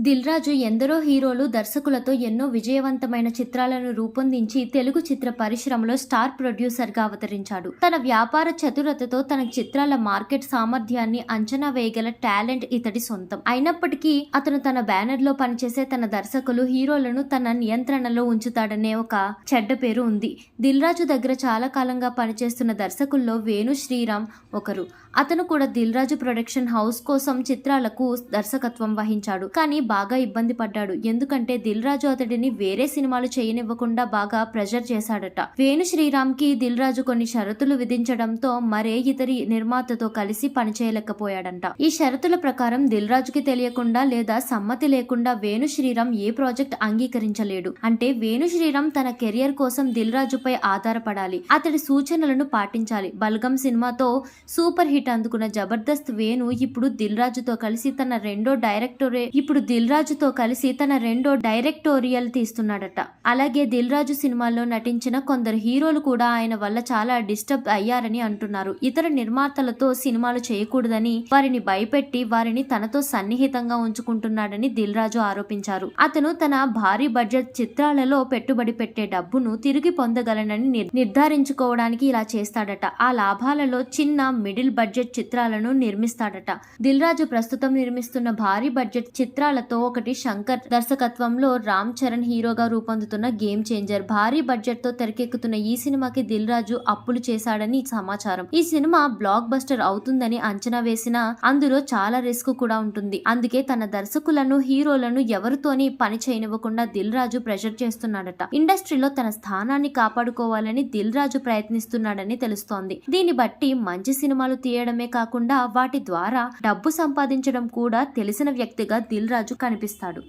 దిల్ రాజు ఎందరో హీరోలు దర్శకులతో ఎన్నో విజయవంతమైన చిత్రాలను రూపొందించి తెలుగు చిత్ర పరిశ్రమలో స్టార్ ప్రొడ్యూసర్గా అవతరించాడు. తన వ్యాపార చతురతతో తన చిత్రాల మార్కెట్ సామర్థ్యాన్ని అంచనా వేయగల టాలెంట్ ఇతడి సొంతం. అయినప్పటికీ అతను తన బ్యానర్లో పనిచేసే తన దర్శకులు హీరోలను తన నియంత్రణలో ఉంచుతాడనే ఒక చెడ్డ పేరు ఉంది. దిల్ రాజు దగ్గర చాలా కాలంగా పనిచేస్తున్న దర్శకుల్లో వేణు శ్రీరామ్ ఒకరు. అతను కూడా దిల్ రాజు ప్రొడక్షన్ హౌస్ కోసం చిత్రాలకు దర్శకత్వం వహించాడు. కానీ బాగా ఇబ్బంది పడ్డాడు. ఎందుకంటే దిల్ రాజు అతడిని వేరే సినిమాలు చేయనివ్వకుండా బాగా ప్రెజర్ చేశాడట. వేణు శ్రీరామ్కి దిల్ రాజు కొన్ని షరతులు విధించడంతో మరే ఇతరి నిర్మాతతో కలిసి పనిచేయలేకపోయాడంట ఈ షరతుల ప్రకారం దిల్ రాజుకి తెలియకుండా లేదా సమ్మతి లేకుండా వేణు శ్రీరామ్ ఏ ప్రాజెక్ట్ అంగీకరించలేడు. అంటే వేణు శ్రీరామ్ తన కెరియర్ కోసం దిల్ రాజుపై ఆధారపడాలి. అతడి సూచనలను పాటించాలి. బల్గం సినిమాతో సూపర్ హిట్ అందుకున్న జబర్దస్త్ వేణు ఇప్పుడు దిల్ రాజుతో కలిసి తన రెండో డైరెక్టరే ఇప్పుడు దిల్ రాజుతో కలిసి తన రెండో డైరెక్టోరియల్ తీస్తున్నాడట. అలాగే దిల్ రాజు సినిమాల్లో నటించిన కొందరు హీరోలు కూడా ఆయన వల్ల చాలా డిస్టర్బ్ అయ్యారని అంటున్నారు. ఇతర నిర్మాతలతో సినిమాలు చేయకూడదని వారిని భయపెట్టి వారిని తనతో సన్నిహితంగా ఉంచుకుంటున్నాడని దిల్ రాజు ఆరోపించారు. అతను తన భారీ బడ్జెట్ చిత్రాలలో పెట్టుబడి పెట్టే డబ్బును తిరిగి పొందగలనని నిర్ధారించుకోవడానికి ఇలా చేస్తాడట. ఆ లాభాలలో చిన్న మిడిల్ బడ్జెట్ చిత్రాలను నిర్మిస్తాడట. దిల్ రాజు ప్రస్తుతం నిర్మిస్తున్న భారీ బడ్జెట్ చిత్రాలతో తో ఒకటి శంకర్ దర్శకత్వంలో రామ్ చరణ్ హీరోగా రూపొందుతున్న గేమ్ చేంజర్ భారీ బడ్జెట్తో తెరకెక్కుతున్న ఈ సినిమాకి దిల్ రాజు అప్పులు చేశాడని సమాచారం. ఈ సినిమా బ్లాక్ బస్టర్ అవుతుందని అంచనా వేసిన అందులో చాలా రిస్క్ కూడా ఉంటుంది. అందుకే తన దర్శకులను హీరోలను ఎవరితోని పని చేయనివ్వకుండా దిల్ రాజు ప్రెషర్ చేస్తున్నాడట. ఇండస్ట్రీలో తన స్థానాన్ని కాపాడుకోవాలని దిల్ రాజు ప్రయత్నిస్తున్నాడని తెలుస్తోంది. దీన్ని బట్టి మంచి సినిమాలు తీయడమే కాకుండా వాటి ద్వారా డబ్బు సంపాదించడం కూడా తెలిసిన వ్యక్తిగా దిల్ రాజు కనిపిస్తాడు.